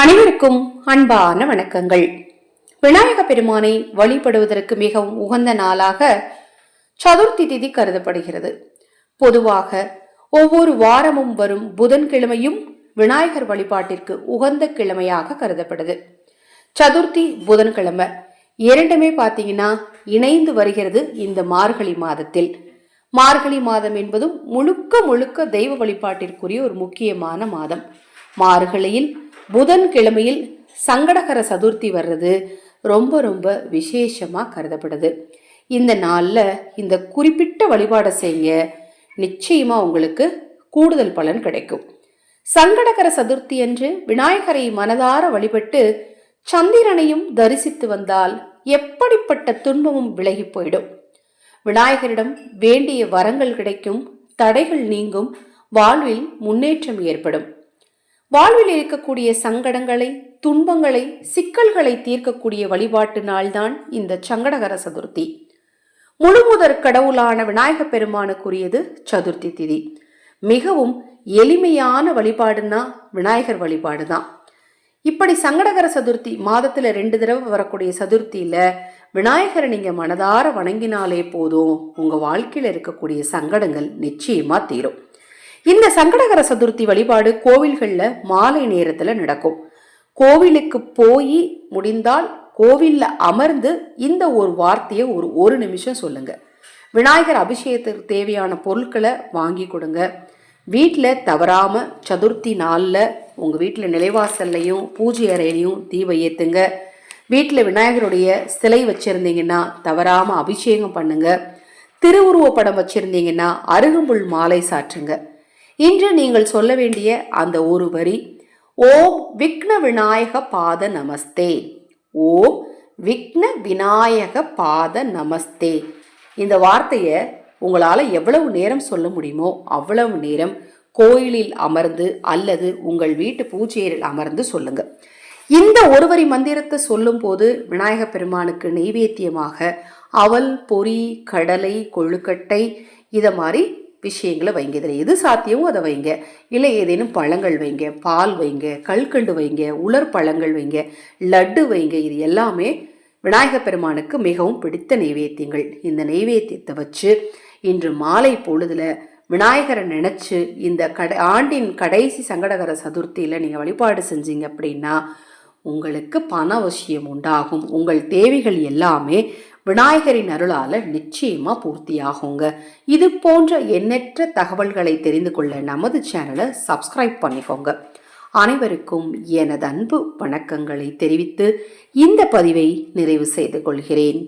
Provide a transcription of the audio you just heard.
அனைவருக்கும் அன்பான வணக்கங்கள். விநாயக பெருமானை வழிபடுவதற்கு மிகவும் உகந்த நாளாக சதுர்த்தி திதி கருதப்படுகிறது. பொதுவாக ஒவ்வொரு வாரமும் வரும் புதன்கிழமையும் விநாயகர் வழிபாட்டிற்கு உகந்த கிழமையாக கருதப்படுது. சதுர்த்தி புதன்கிழமை இரண்டுமே பார்த்தீங்கன்னா இணைந்து வருகிறது இந்த மார்கழி மாதத்தில். மார்கழி மாதம் என்பதும் முழுக்க முழுக்க தெய்வ வழிபாட்டிற்குரிய ஒரு முக்கியமான மாதம். மார்கழியில் புதன் கிழமையில் சங்கடகர சதுர்த்தி வர்றது ரொம்ப ரொம்ப விசேஷமாக கருதப்படுது. இந்த நாளில் இந்த குறிப்பிட்ட வழிபாடை செய்யுங்க நிச்சயமாக உங்களுக்கு கூடுதல் பலன் கிடைக்கும். சங்கடகர சதுர்த்தி அன்று விநாயகரை மனதார வழிபட்டு சந்திரனையும் தரிசித்து வந்தால் எப்படிப்பட்ட துன்பமும் விலகி போயிடும். விநாயகரிடம் வேண்டிய வரங்கள் கிடைக்கும் தடைகள் நீங்கும் வாழ்வில் முன்னேற்றம் ஏற்படும். வாழ்வில் இருக்கக்கூடிய சங்கடங்களை துன்பங்களை சிக்கல்களை தீர்க்கக்கூடிய வழிபாட்டு நாள்தான் இந்த சங்கடகர சதுர்த்தி. முழுமுதற் கடவுளான விநாயகப் பெருமானுக்குரியது சதுர்த்தி திதி. மிகவும் எளிமையான வழிபாடுன்னா விநாயகர் வழிபாடு தான் இப்படி சங்கடகர சதுர்த்தி மாதத்துல ரெண்டு தடவை வரக்கூடிய சதுர்த்தியில விநாயகரை நீங்க மனதார வணங்கினாலே போதும் உங்க வாழ்க்கையில இருக்கக்கூடிய சங்கடங்கள் நிச்சயமா தீரும். இந்த சங்கடகர சதுர்த்தி வழிபாடு கோவில்களில் மாலை நேரத்தில் நடக்கும். கோவிலுக்கு போய் முடிந்தால் கோவிலில் அமர்ந்து இந்த ஒரு வார்த்தையை ஒரு ஒரு நிமிஷம் சொல்லுங்க. விநாயகர் அபிஷேகத்துக்கு தேவையான பொருட்களை வாங்கி கொடுங்க. வீட்டில் தவறாமல் சதுர்த்தி நாளில் உங்கள் வீட்டில் நிலைவாசல்லையும் பூஜை அறையிலையும் தீபம் ஏற்றுங்க வீட்டில் விநாயகருடைய சிலை வச்சுருந்தீங்கன்னா தவறாமல் அபிஷேகம் பண்ணுங்க. திருவுருவ படம் வச்சுருந்தீங்கன்னா அருகம்புல் மாலை சாற்றுங்க. இன்று நீங்கள் சொல்ல வேண்டிய அந்த ஒரு வரி ஓம் விக்ன விநாயக பாத நமஸ்தே. ஓம் விக்ன விநாயக பாத நமஸ்தே. இந்த வார்த்தையை உங்களால் எவ்வளவு நேரம் சொல்ல முடியுமோ அவ்வளவு நேரம் கோயிலில் அமர்ந்து அல்லது உங்கள் வீட்டு பூஜையில் அமர்ந்து சொல்லுங்க. இந்த ஒருவரி மந்திரத்தை சொல்லும் போது விநாயக பெருமானுக்கு நெய்வேத்தியமாக அவல் பொரி கடலை கொழுக்கட்டை இதை மாதிரி விஷயங்களை வைங்க. இதில் எது சாத்தியமோ அதை வைங்க. இல்லை ஏதேனும் பழங்கள் வைங்க. பால் வைங்க. கல்கண்டு வைங்க. உலர் பழங்கள் வைங்க. லட்டு வைங்க. இது எல்லாமே விநாயகப் பெருமானுக்கு மிகவும் பிடித்த நெய்வேத்தியங்கள். இந்த நெய்வேத்தியத்தை வச்சு இன்று மாலை பொழுதுல விநாயகரை நினச்சி இந்த கடை ஆண்டின் கடைசி சங்கடகர சதுர்த்தியில் நீங்கள் வழிபாடு செஞ்சீங்க அப்படின்னா உங்களுக்கு பண அவசியம் உண்டாகும். உங்கள் தேவைகள் எல்லாமே விநாயகரின் அருளால் நிச்சயமாக பூர்த்தியாகுங்க. இது போன்ற எண்ணற்ற தகவல்களை தெரிந்து கொள்ள நமது சேனலை சப்ஸ்கிரைப் பண்ணிக்கோங்க. அனைவருக்கும் எனது அன்பு வணக்கங்களை தெரிவித்து இந்த பதிவை நிறைவு செய்து கொள்கிறேன்.